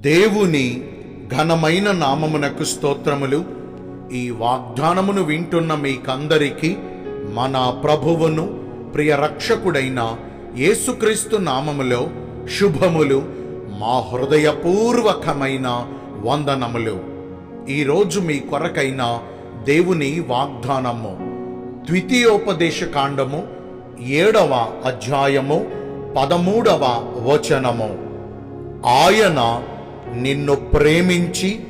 దేవుని ఘనమైన నామమునకు స్తోత్రములు. ఈ వాగ్దానమును వింటున్న మీకందరికీ మన ప్రభువును ప్రియ రక్షకుడైన యేసుక్రీస్తు నామములో శుభములు మా హృదయపూర్వకమైన వందనములు. ఈరోజు మీ కొరకైన దేవుని వాగ్దానము ద్వితీయోపదేశ కాండము ఏడవ అధ్యాయము పదమూడవ వచనము. ఆయన నిన్ను ప్రేమించి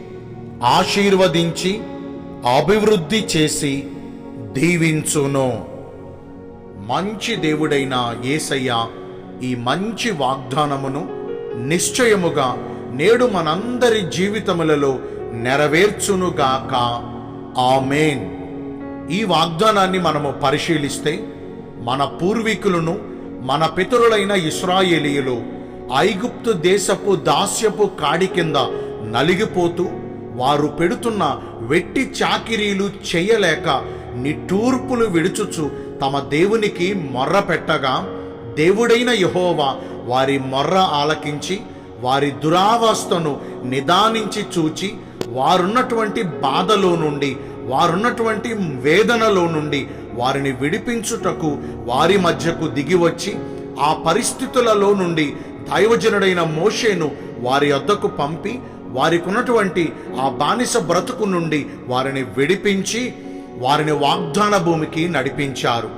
ఆశీర్వదించి అభివృద్ధి చేసి దీవించును. మంచి దేవుడైన యేసయ్య ఈ మంచి వాగ్దానమును నిశ్చయముగా నేడు మనందరి జీవితములలో నెరవేర్చునుగాక. ఆమెన్. ఈ వాగ్దానాన్ని మనము పరిశీలిస్తే మన పూర్వీకులను మన పితరులైన ఇస్రాయేలీయులు ఐగుప్తు దేశపు దాస్యపు కాడి కింద నలిగిపోతూ వారు పెడుతున్న వెట్టి చాకిరీలు చేయలేక నిట్టూర్పులు విడుచుచు తమ దేవునికి మొర్ర పెట్టగా దేవుడైన యహోవా వారి మొర్ర ఆలకించి వారి దురావస్థను నిదానించి చూచి వారున్నటువంటి బాధలో నుండి వారున్నటువంటి వేదనలో నుండి వారిని విడిపించుటకు వారి మధ్యకు దిగి వచ్చి ఆ పరిస్థితులలో నుండి దైవజనుడైన మోషేను వారి వద్దకు పంపి వారికి ఉన్నటువంటి ఆ బానిస బ్రతుకు నుండి వారిని విడిపించి వారిని వాగ్దాన భూమికి నడిపించారు.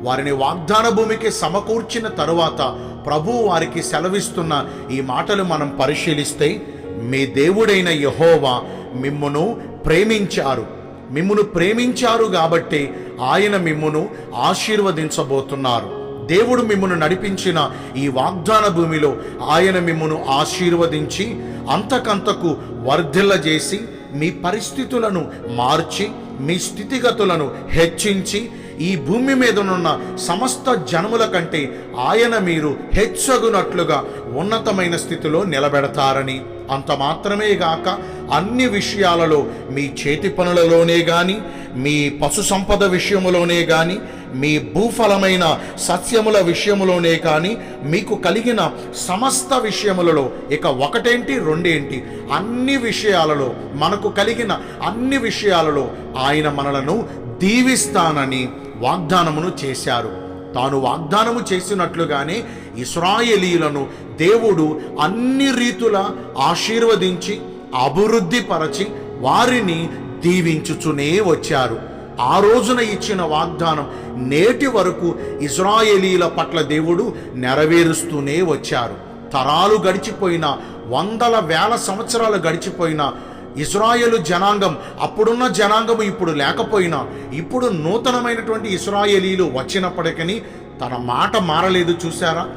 వారిని వాగ్దాన భూమికి సమకూర్చిన తరువాత ప్రభు వారికి సెలవిస్తున్న ఈ మాటలు మనం పరిశీలిస్తే మీ దేవుడైన యహోవా మిమ్మును ప్రేమించారు. మిమ్మును ప్రేమించారు కాబట్టి ఆయన మిమ్మును ఆశీర్వదించబోతున్నారు. దేవుడు మిమ్మను నడిపించిన ఈ వాగ్దాన భూమిలో ఆయన మిమ్మను ఆశీర్వదించి అంతకంతకు వర్ధిల్లజేసి మీ పరిస్థితులను మార్చి మీ స్థితిగతులను హెచ్చించి ఈ భూమి మీదనున్న సమస్త జనముల కంటే ఆయన మీరు హెచ్చగునట్లుగా ఉన్నతమైన స్థితిలో నిలబెడతారని. అంత మాత్రమే గాక అన్ని విషయాలలో మీ చేతి పనులలోనే కానీ మీ పశు సంపద విషయములోనే కానీ మీ భూఫలమైన సత్యముల విషయములోనే కానీ మీకు కలిగిన సమస్త విషయములలో ఇక ఒకటేంటి రెండేంటి అన్ని విషయాలలో మనకు కలిగిన అన్ని విషయాలలో ఆయన మనలను దీవిస్తానని వాగ్దానమును చేశారు. తాను వాగ్దానము చేసినట్లుగానే ఇస్రాయేలీలను దేవుడు అన్ని రీతుల ఆశీర్వదించి అభివృద్ధి పరచి వారిని దీవించుచునే వచ్చారు. ఆ రోజున ఇచ్చిన వాగ్దానం నేటి వరకు ఇజ్రాయేలీల పట్ల దేవుడు నెరవేరుస్తూనే వచ్చారు. తరాలు గడిచిపోయిన వందల వేల సంవత్సరాలు గడిచిపోయిన ఇస్రాయేలు జనాంగం అప్పుడున్న జనాంగము ఇప్పుడు లేకపోయినా ఇప్పుడు నూతనమైనటువంటి ఇస్రాయేలీలు వచ్చినప్పటికీ తన మాట మారలేదు చూశారా?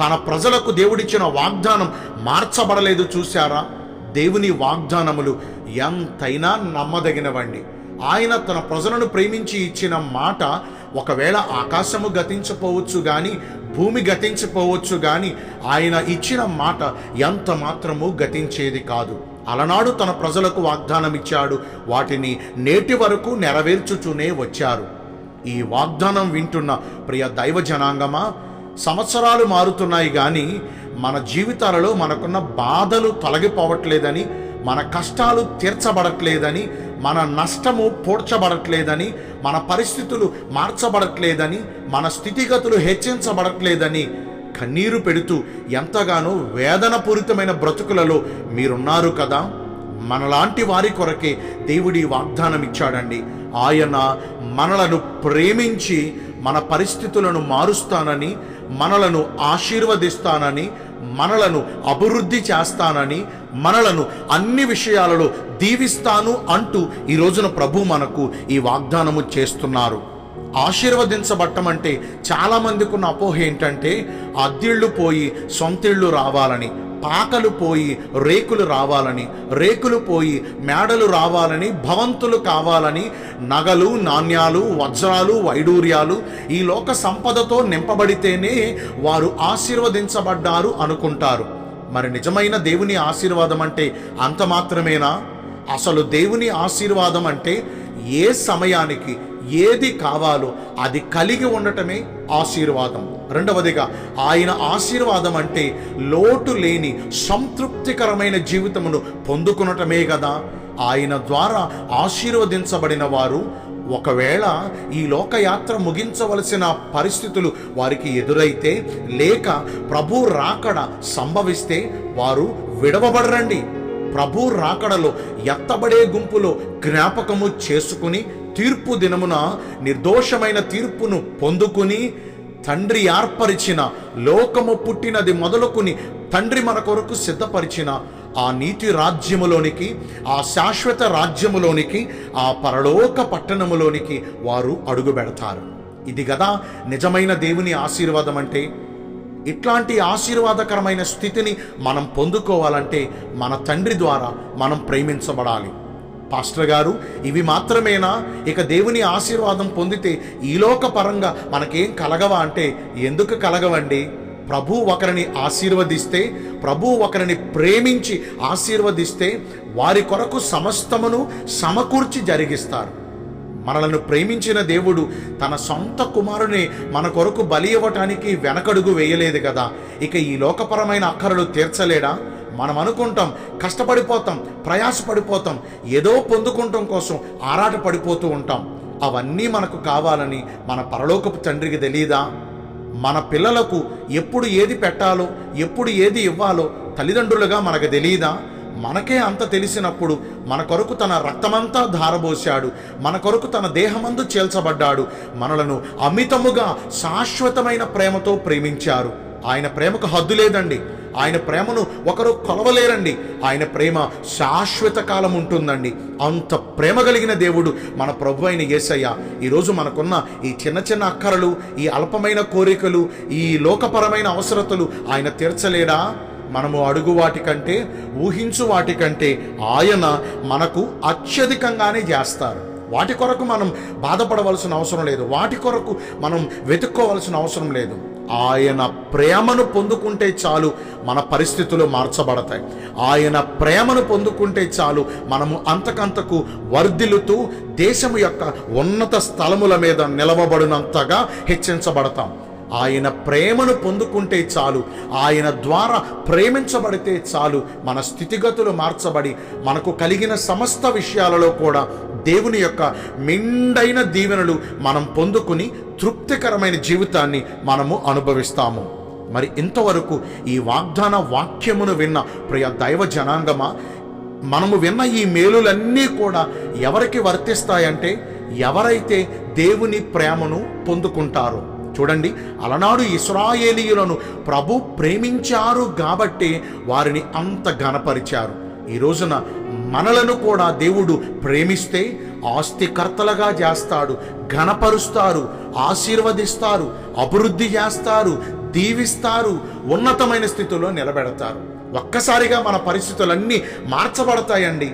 తన ప్రజలకు దేవుడిచ్చిన వాగ్దానం మార్చబడలేదు చూశారా? దేవుని వాగ్దానములు ఎంతైనా నమ్మదగినవండి. ఆయన తన ప్రజలను ప్రేమించి ఇచ్చిన మాట ఒకవేళ ఆకాశము గతించపోవచ్చు కానీ భూమి గతించిపోవచ్చు కానీ ఆయన ఇచ్చిన మాట ఎంత మాత్రము గతించేది కాదు. అలనాడు తన ప్రజలకు వాగ్దానం ఇచ్చాడు వాటిని నేటి వరకు నెరవేర్చుచూనే వచ్చారు. ఈ వాగ్దానం వింటున్న ప్రియ దైవ జనాంగమా సంవత్సరాలు మారుతున్నాయి కానీ మన జీవితాలలో మనకున్న బాధలు తొలగిపోవట్లేదని మన కష్టాలు తీర్చబడట్లేదని మన నష్టము పూడ్చబడట్లేదని మన పరిస్థితులు మార్చబడట్లేదని మన స్థితిగతులు హెచ్చించబడట్లేదని కన్నీరు పెడుతూ ఎంతగానో వేదనపూరితమైన బ్రతుకులలో మీరున్నారు కదా? మనలాంటి వారి కొరకే దేవుడి వాగ్దానం ఇచ్చాడండి. ఆయన మనలను ప్రేమించి మన పరిస్థితులను మారుస్తానని మనలను ఆశీర్వదిస్తానని మనలను అభివృద్ధి చేస్తానని మనలను అన్ని విషయాలలో దీవిస్తాను అంటూ ఈ రోజున ప్రభు మనకు ఈ వాగ్దానము చేస్తున్నారు. ఆశీర్వదించబట్టమంటే చాలామందికి ఉన్న అపోహ ఏంటంటే అద్దిళ్ళు పోయి సొంతిళ్ళు రావాలని పాకలు పోయి రేకులు రావాలని రేకులు పోయి మేడలు రావాలని భవంతులు కావాలని నగలు నాణ్యాలు వజ్రాలు వైడూర్యాలు ఈ లోక సంపదతో నింపబడితేనే వారు ఆశీర్వదించబడ్డారు అనుకుంటారు. మరి నిజమైన దేవుని ఆశీర్వాదం అంటే అంత మాత్రమేనా? అసలు దేవుని ఆశీర్వాదం అంటే ఏ సమయానికి ఏది కావాలో అది కలిగి ఉండటమే ఆశీర్వాదం. రెండవదిగా ఆయన ఆశీర్వాదం అంటే లోటు లేని సంతృప్తికరమైన జీవితమును పొందుకునటమే కదా ఆయన ద్వారా ఆశీర్వదించబడిన వారు ఒకవేళ ఈ లోకయాత్ర ముగించవలసిన పరిస్థితులు వారికి ఎదురైతే లేక ప్రభు రాకడ సంభవిస్తే వారు విడవబడరండి. ప్రభు రాకడలో ఎత్తబడే గుంపులో జ్ఞాపకము చేసుకుని తీర్పు దినమున నిర్దోషమైన తీర్పును పొందుకుని తండ్రి ఏర్పరిచిన లోకము పుట్టినది మొదలుకుని తండ్రి మన కొరకు సిద్ధపరిచిన ఆ నీతి రాజ్యములోనికి ఆ శాశ్వత రాజ్యములోనికి ఆ పరలోక పట్టణములోనికి వారు అడుగు పెడతారు. ఇది కదా నిజమైన దేవుని ఆశీర్వాదం అంటే ఇట్లాంటి ఆశీర్వాదకరమైన స్థితిని మనం పొందుకోవాలంటే మన తండ్రి ద్వారా మనం ప్రేమించబడాలి. పాస్టర్ గారు ఇవి మాత్రమేనా? ఇక దేవుని ఆశీర్వాదం పొందితే ఈలోక పరంగా మనకేం కలగవా అంటే ఎందుకు కలగవండి? ప్రభు ఒకరిని ఆశీర్వదిస్తే ప్రభు ఒకరిని ప్రేమించి ఆశీర్వదిస్తే వారి కొరకు సమస్తమును సమకూర్చి జరిగిస్తారు. మనలను ప్రేమించిన దేవుడు తన సొంత కుమారుని మన కొరకు బలి ఇవ్వటానికి వెనకడుగు వేయలేదు కదా. ఇక ఈ లోకపరమైన అక్కరలు తీర్చలేడా? మనం అనుకుంటాం కష్టపడిపోతాం ప్రయాసపడిపోతాం ఏదో పొందుకుంటాం కోసం ఆరాట పడిపోతూ ఉంటాం. అవన్నీ మనకు కావాలని మన పరలోకపు తండ్రికి తెలియదా మన పిల్లలకు ఎప్పుడు ఏది పెట్టాలో ఎప్పుడు ఏది ఇవ్వాలో తల్లిదండ్రులుగా మనకు తెలియదా మనకే అంత తెలిసినప్పుడు మన కొరకు తన రక్తమంతా ధారబోశాడు మన కొరకు తన దేహమందు చేల్చబడ్డాడు మనలను అమితముగా శాశ్వతమైన ప్రేమతో ప్రేమించారు. ఆయన ప్రేమకు హద్దు లేదండి. ఆయన ప్రేమను ఒకరు కొలవలేరండి. ఆయన ప్రేమ శాశ్వత కాలం ఉంటుందండి. అంత ప్రేమ కలిగిన దేవుడు మన ప్రభు అయిన యేసయ్య ఈరోజు మనకున్న ఈ చిన్న చిన్న అక్కరలు ఈ అల్పమైన కోరికలు ఈ లోకపరమైన అవసరతలు ఆయన తీర్చలేడా? మనము అడుగు వాటికంటే ఊహించు వాటికంటే ఆయన మనకు అత్యధికంగానే చేస్తారు. వాటి కొరకు మనం బాధపడవలసిన అవసరం లేదు. వాటి కొరకు మనం వెతుక్కోవలసిన అవసరం లేదు. ఆయన ప్రేమను పొందుకుంటే చాలు మన పరిస్థితులు మార్చబడతాయి. ఆయన ప్రేమను పొందుకుంటే చాలు మనము అంతకంతకు వర్ధిల్లుతూ దేశము యొక్క ఉన్నత స్థలముల మీద నిలవబడినంతగా హెచ్చించబడతాం. ఆయన ప్రేమను పొందుకుంటే చాలు. ఆయన ద్వారా ప్రేమించబడితే చాలు. మన స్థితిగతులు మార్చబడి మనకు కలిగిన సమస్త విషయాలలో కూడా దేవుని యొక్క మిండైన దీవెనలు మనం పొందుకుని తృప్తికరమైన జీవితాన్ని మనము అనుభవిస్తాము. మరి ఇంతవరకు ఈ వాగ్దాన వాక్యమును విన్న ప్రియ దైవ జనాంగమా మనము విన్న ఈ మేలులన్నీ కూడా ఎవరికి వర్తిస్తాయంటే ఎవరైతే దేవుని ప్రేమను పొందుకుంటారో చూడండి అలనాడు ఇస్రాయేలీయులను ప్రభు ప్రేమించారు కాబట్టి వారిని అంత ఘనపరిచారు. ఈ రోజున మనలను కూడా దేవుడు ప్రేమిస్తే ఆస్తికర్తలుగా చేస్తాడు ఘనపరుస్తారు ఆశీర్వదిస్తారు అభివృద్ధి చేస్తారు దీవిస్తారు ఉన్నతమైన స్థితిలో నిలబెడతారు. ఒక్కసారిగా మన పరిస్థితులన్నీ మార్చబడతాయండి.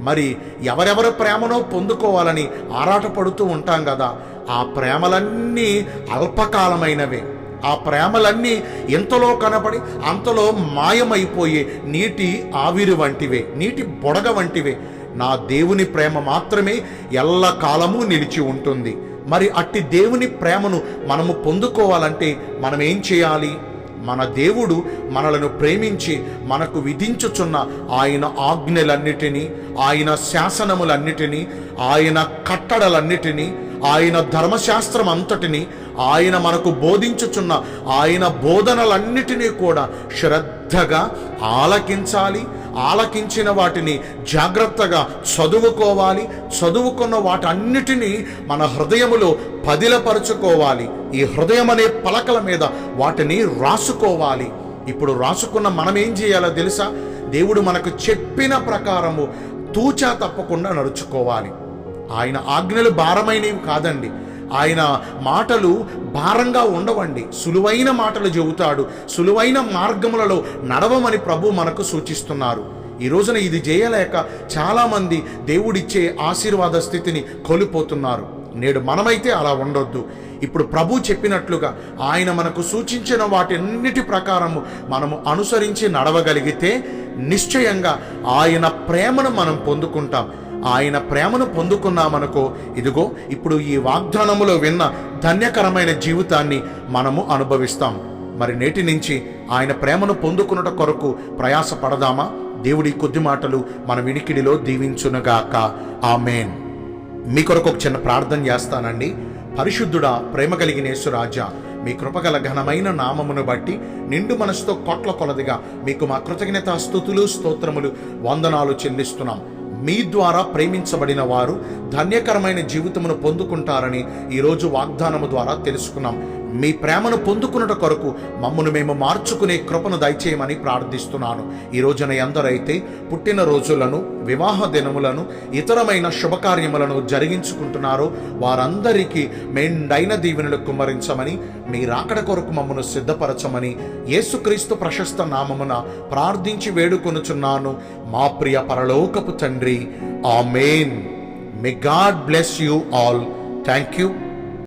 మరి ఎవరెవరు ప్రేమనో పొందుకోవాలని ఆరాటపడుతూ ఉంటాం కదా ఆ ప్రేమలన్నీ అల్పకాలమైనవే. ఆ ప్రేమలన్నీ ఎంతలో కనపడి అంతలో మాయమైపోయే నీటి ఆవిరి వంటివే నీటి బొడగ వంటివే. నా దేవుని ప్రేమ మాత్రమే ఎల్ల కాలము నిలిచి ఉంటుంది. మరి అట్టి దేవుని ప్రేమను మనము పొందుకోవాలంటే మనం ఏం చేయాలి? మన దేవుడు మనలను ప్రేమించి మనకు విధించుచున్న ఆయన ఆజ్ఞలన్నిటినీ ఆయన శాసనములన్నిటినీ ఆయన కట్టడలన్నిటినీ ఆయన ధర్మశాస్త్రం అంతటిని ఆయన మనకు బోధించుచున్న ఆయన బోధనలన్నిటినీ కూడా శ్రద్ధగా ఆలకించాలి ఆలకించిన వాటిని జాగ్రత్తగా చదువుకోవాలి చదువుకున్న వాటన్నిటినీ మన హృదయములో పదిలపరుచుకోవాలి. ఈ హృదయం అనే పలకల మీద వాటిని రాసుకోవాలి. ఇప్పుడు రాసుకున్న మనం ఏం చేయాలో తెలుసా? దేవుడు మనకు చెప్పిన ప్రకారము తూచా తప్పకుండా నడుచుకోవాలి. ఆయన ఆజ్ఞలు భారమైనవి కాదండి. ఆయన మాటలు భారంగా ఉండవండి. సులువైన మాటలు చెబుతాడు. సులువైన మార్గములలో నడవమని ప్రభు మనకు సూచిస్తున్నారు. ఈ రోజున ఇది చేయలేక చాలామంది దేవుడిచ్చే ఆశీర్వాద స్థితిని కోల్పోతున్నారు. నేడు మనమైతే అలా ఉండొద్దు. ఇప్పుడు ప్రభు చెప్పినట్లుగా ఆయన మనకు సూచించిన వాటన్నిటి ప్రకారము మనము అనుసరించి నడవగలిగితే నిశ్చయంగా ఆయన ప్రేమను మనం పొందుకుంటాం. ఆయన ప్రేమను పొందుకున్నామనుకో ఇదిగో ఇప్పుడు ఈ వాగ్దానములో విన్న ధన్యకరమైన జీవితాన్ని మనము అనుభవిస్తాం. మరి నేటి నుంచి ఆయన ప్రేమను పొందుకున్నట కొరకు ప్రయాస పడదామా దేవుడి కొద్ది మాటలు మన వినికిడిలో దీవించునుగాక. ఆమెన్. మీ కొరకు ఒక చిన్న ప్రార్థన చేస్తానండి. పరిశుద్ధుడా ప్రేమ కలిగిన యేసురాజా మీ కృపగల ఘనమైన నామమును బట్టి నిండు మనసుతో కొట్ల కొలదిగా మీకు మా కృతజ్ఞత స్థుతులు స్తోత్రములు వందనాలు చెల్లిస్తున్నాం. మీ ద్వారా ప్రేమించబడిన వారు ధన్యకరమైన జీవితమును పొందుకుంటారని ఈరోజు వాగ్దానము ద్వారా తెలుసుకున్నాం. మీ ప్రేమను పొందుకున్నట కొరకు మమ్మను మేము మార్చుకునే కృపను దయచేయమని ప్రార్థిస్తున్నాను. ఈ రోజున ఎందరైతే పుట్టిన రోజులను వివాహ దినములను ఇతరమైన శుభకార్యములను జరిగించుకుంటున్నారో వారందరికీ మెండైన దీవెనలు కుమ్మరించమని మీ రాకడ కొరకు మమ్మను సిద్ధపరచమని యేసుక్రీస్తు ప్రశస్త నామమున ప్రార్థించి వేడుకొనుచున్నాను. మా ప్రియ పరలోకపు తండ్రి amen. May God bless you all thank you